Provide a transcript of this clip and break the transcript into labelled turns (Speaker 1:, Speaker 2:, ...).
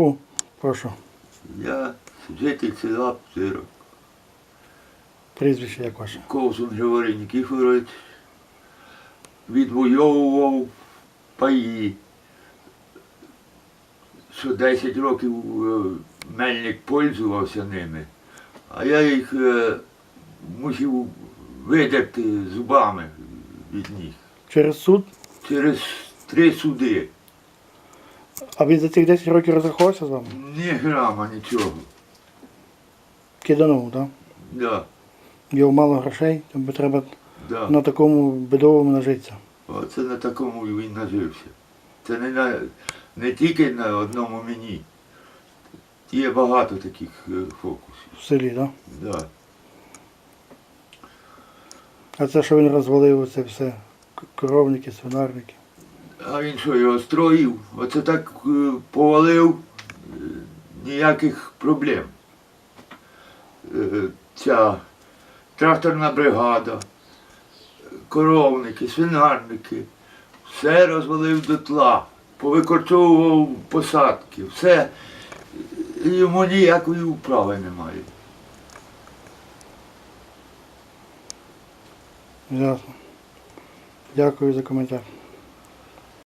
Speaker 1: О, прошу.
Speaker 2: Я житель села Псирок.
Speaker 1: Прізвище як ваше.
Speaker 2: Ковсун Григорій Нікіфорович відвоював паї. Що 10 років е, мельник пользувався ними, а я їх е, мусив видерти зубами від них
Speaker 1: Через суд.
Speaker 2: через три суди.
Speaker 1: А він за цих 10 років розрахувався з вами?
Speaker 2: Ні грама нічого.
Speaker 1: Киданув, так?
Speaker 2: Да,
Speaker 1: Його мало грошей, тобі треба
Speaker 2: да.
Speaker 1: на такому бедовому нажитися.
Speaker 2: Оце на такому він нажився. Це не, на, не тільки на одному мені. Є багато таких е, фокусів.
Speaker 1: В селі, так?
Speaker 2: Да.
Speaker 1: А це, що він розвалив, це все коровники, свинарники.
Speaker 2: А він що, його строїв? Оце так е, повалив, е, ніяких проблем. Е, Ця тракторна бригада, коровники, свинарники, все розвалив дотла, повикорчовував посадки, все. Йому ніякої управи немає.
Speaker 1: Ясно. Дякую за коментар.